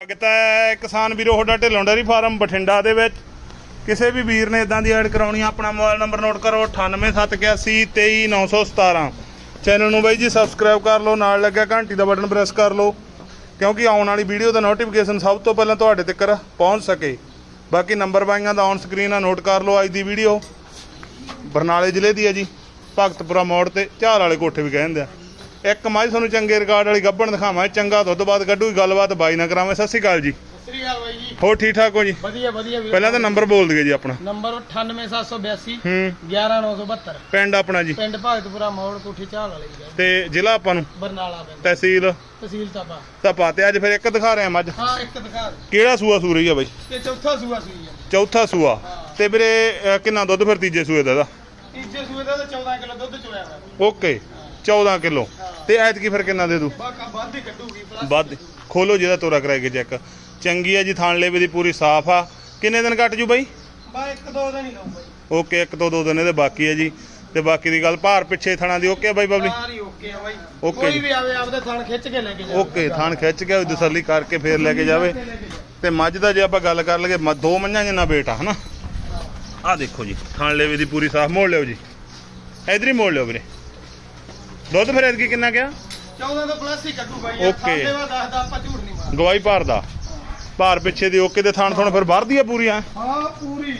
ਸਵਾਗਤ ਹੈ ਕਿਸਾਨ ਵੀਰੋ, ਤੁਹਾਡਾ ਢਿੱਲੋਂ ਡੇਅਰੀ ਫਾਰਮ ਬਠਿੰਡਾ ਦੇ ਵਿੱਚ। ਕਿਸੇ ਵੀ ਵੀਰ ਨੇ ਇਦਾਂ ਦੀ ਐਡ ਕਰਾਉਣੀ ਆ, ਆਪਣਾ ਮੋਬਾਈਲ ਨੰਬਰ ਨੋਟ ਕਰੋ 9871823917 ਚੈਨਲ ਨੂੰ ਬਾਈ ਜੀ ਸਬਸਕ੍ਰਾਈਬ ਕਰ ਲਓ, ਨਾਲ ਲੱਗਿਆ ਘੰਟੀ ਦਾ ਬਟਨ ਪ੍ਰੈਸ ਕਰ ਲਓ, ਕਿਉਂਕਿ ਆਉਣ ਵਾਲੀ ਵੀਡੀਓ ਦਾ ਨੋਟੀਫਿਕੇਸ਼ਨ ਸਭ ਤੋਂ ਪਹਿਲਾਂ ਤੁਹਾਡੇ ਤੱਕ ਪਹੁੰਚ ਸਕੇ। ਬਾਕੀ ਨੰਬਰ ਬਾਈਆਂ ਦਾ ਔਨ ਸਕਰੀਨ ਆ ਨੋਟ ਕਰ ਲਓ ਅੱਜ ਦੀ ਵੀਡੀਓ ਬਰਨਾਲੇ ਜ਼ਿਲ੍ਹੇ ਦੀ ਹੈ ਜੀ, ਭਗਤਪੁਰਾ ਮੋੜ ਤੇ ਝਾਰ ਵਾਲੇ ਕੋਠੇ ਵੀ ਕਹਿੰਦੇ ਆ। ਇੱਕ ਮਾਈ ਤੁਹਾਨੂੰ ਚੰਗੇ ਰਿਕਾਰਡ ਵਾਲੀ ਗੱਬਣ ਦਿਖਾਵਾਂ ਚੰਗਾ ਦੁੱਧ ਬਾਅਦ ਕੱਢੂਗੀ ਗੱਲਬਾਤ ਬਾਈ ਨਾ ਕਰਾਵਾਂ। ਸਤਿ ਸ਼੍ਰੀ ਅਕਾਲ ਜੀ। ਸ੍ਰੀ ਅਕਾਲ ਬਾਈ ਜੀ। ਹੋਰ ਠੀਕ ਠਾਕ ਹੋ ਜੀ? ਵਧੀਆ ਵਧੀਆ ਵੀਰ। ਪਹਿਲਾਂ ਤਾਂ ਨੰਬਰ ਬੋਲ ਦਈਏ ਜੀ ਆਪਣਾ। ਨੰਬਰ 98782 ਹੂੰ। 11972 ਪਿੰਡ ਆਪਣਾ ਜੀ। ਪਿੰਡ ਭਗਤਪੁਰਾ ਮੋੜ ਕੋਠੀ ਝਾਲ ਵਾਲੀ ਜੀ। ਤੇ ਜ਼ਿਲ੍ਹਾ ਆਪਾਂ ਨੂੰ? ਬਰਨਾਲਾ ਪਿੰਡ। ਤਹਿਸੀਲ? ਤਹਿਸੀਲ ਤਪਾ। ਤਾਂ ਪਾਤੇ ਅੱਜ ਫਿਰ ਇੱਕ ਦਿਖਾ ਰਹੇ ਆ ਮੱਝ। ਹਾਂ ਇੱਕ ਦਿਖਾ ਦੇ। ਕਿਹੜਾ ਸੂਆ ਸੂ ਰਹੀ ਆ ਬਾਈ? ਤੇ ਚੌਥਾ ਸੂਆ ਸੂਈ ਹੈ। ਚੌਥਾ ਸੂਆ। ਤੇ ਵੀਰੇ ਕਿੰਨਾ ਦੁੱਧ ਫਿਰ ਤੀਜੇ ਸੂਏ ਦਾ ਇਹਦਾ? ਤੀਜੇ ਸੂਏ ਦਾ ਤਾਂ 14 ਕਿਲੋ ਦੁੱਧ ਚੋਇਆ ਓਕੇ। 14 ਕਿਲੋ। ਤੇ ਐਤਕੀ ਫਿਰ ਕਿੰਨਾ ਦੇ ਦੂ ਵੱਧ ਹੀ ਕੱਢੂਗੀ ਪਲੱਸ ਵੱਧ। ਖੋਲੋ ਜਿਹਦਾ ਤੋਰਾ ਕਰਾਏ ਕੇ ਚੈੱਕ। ਚੰਗੀ ਆ ਜੀ ਥਾਣ ਲੇਵੇ ਦੀ ਪੂਰੀ ਸਾਫ਼ ਆ। ਕਿੰਨੇ ਦਿਨ ਕੱਟ ਜੂ ਬਾਈ? ਬਾ ਇੱਕ ਦੋ ਦਿਨ ਹੀ ਬਾਈ। ਓਕੇ ਇੱਕ ਤੋਂ ਦੋ ਦਿਨ ਇਹਦੇ ਬਾਕੀ ਹੈ ਜੀ। ਤੇ ਬਾਕੀ ਦੀ ਗੱਲ ਭਾਰ ਪਿੱਛੇ ਥਣਾ ਦੀ ਓਕੇ ਆ ਬਾਈ ਬਬਲੀ? ਸਾਰੀ ਓਕੇ ਆ ਬਾਈ। ਓਕੇ ਕੋਈ। ਵੀ ਆਵੇ ਆਪਦੇ ਥਣ ਖਿੱਚ ਕੇ ਲੈ ਕੇ ਜਾਵੇ। ਓਕੇ ਥਾਣ ਖਿੱਚ ਕੇ ਉਹਦੀ ਤਸੱਲੀ ਕਰਕੇ ਫੇਰ ਲੈ ਕੇ ਜਾਵੇ। ਤੇ ਮੱਝ ਦਾ ਜੇ ਆਪਾਂ ਗੱਲ ਕਰ ਮ- ਦੋ ਮੰਝਾਂ ਜਿੰਨਾ ਬੇਟਾ ਹਨਾ? ਆ ਦੇਖੋ ਜੀ ਥਾਣ ਲੇਵੇ ਦੀ ਪੂਰੀ ਸਾਫ਼ ਮੋੜ ਲਿਓ ਜੀ। ਇਧਰ ਹੀ ਮੋੜ ਲਿਓ ਵੀਰੇ। ਦੁੱਧ ਫਿਰ ਐਤਕੀ ਕਿੰਨਾ ਗਿਆ 14 ਤੋਂ ਪਲੱਸ ਹੀ ਕੱਢੂ ਬਾਈ ਓਕੇ। ਸਾਡੇ ਵਾ ਦੱਸਦਾ ਆਪਾਂ ਝੂਠ ਨਹੀਂ ਮਾਰਦੇ। ਗਵਾਈ ਭਾਰ ਦਾ। ਭਾਰ ਪਿੱਛੇ ਦੀ ਓਕੇ ਤੇ ਥਾਣ ਥਣ ਫਿਰ ਵਰਦੀ ਆ ਪੂਰੀਆਂ। ਹਾਂ ਪੂਰੀ।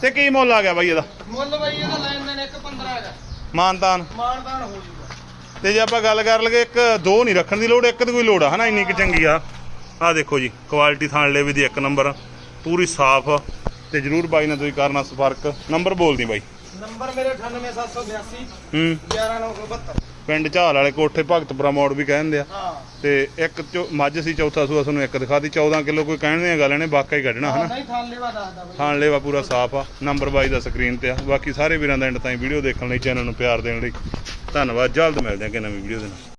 ਤੇ ਕੀ ਮੁੱਲ ਆ ਗਿਆ ਬਾਈ ਇਹਦਾ? ਮੁੱਲ ਬਾਈ ਇਹਦਾ ਲੈਣ ਦੇਣ ਇੱਕ 15 ਹੈਗਾ। ਮਾਨਤਾਨ। ਮਾਨਦਾਨ ਹੋ ਜੂਗਾ। ਤੇ ਜੇ ਆਪਾਂ ਗੱਲ ਕਰ ਲਈਏ ਇੱਕ ਦੋ ਨਹੀਂ ਰੱਖਣ ਦੀ ਲੋੜ ਇੱਕ ਦੀ ਕੋਈ ਲੋੜ ਆ ਹਨਾ? ਇੰਨੀ ਕਿ ਚੰਗੀ ਆ। ਆ ਦੇਖੋ ਜੀ ਕੁਆਲਿਟੀ ਥਾਣ ਲੇਵੇ ਦੀ ਇੱਕ ਨੰਬਰ ਪੂਰੀ ਸਾਫ਼। ਤੇ ਜਰੂਰ ਬਾਈ ਨਾਲ ਤੁਸੀਂ ਕਰਨਾ ਸੰਪਰਕ। ਨੰਬਰ ਬੋਲਦੀ ਬਾਈ। ਨੰਬਰ ਮੇਰੇ 98782 ਹੂੰ। 11972 ਪਿੰਡ ਝਾਲ ਵਾਲੇ ਕੋਠੇ ਭਗਤਪੁਰਾ ਮੋੜ ਵੀ ਕਹਿੰਦੇ ਆ। ਹਾਂ। ਤੇ ਇੱਕ ਚੋ- ਮੱਝ ਸੀ ਚੌਥਾ ਸੂਆ ਤੁਹਾਨੂੰ ਇੱਕ ਦਿਖਾਤੀ 14 ਕਿਲੋ ਕੋਈ ਕਹਿਣ ਦੀਆਂ ਗੱਲ ਨੇ ਵਾਕਈ ਕੱਢਣਾ ਹਨਾ? ਨਹੀਂ ਥਾਂ ਲੈਵਾ ਦੱਸਦਾ ਬਾਈ। ਥਾਣ ਲੇਵਾ ਪੂਰਾ ਸਾਫ਼ ਆ ਨੰਬਰ ਬਾਈ ਦਾ ਸਕਰੀਨ ਤੇ ਆ। ਬਾਕੀ ਸਾਰੇ ਵੀਰਾਂ ਦਾ ਐਂਡ ਤਾਈਂ ਵੀਡੀਓ ਦੇਖਣ ਲਈ ਚੈਨਲ ਨੂੰ ਪਿਆਰ ਦੇਣ ਲਈ ਧੰਨਵਾਦ। ਜਲਦ ਮਿਲਦੇ ਹਾਂ ਕਿ ਨਵੀਂ ਵੀਡੀਓ ਦੇ ਨਾਲ।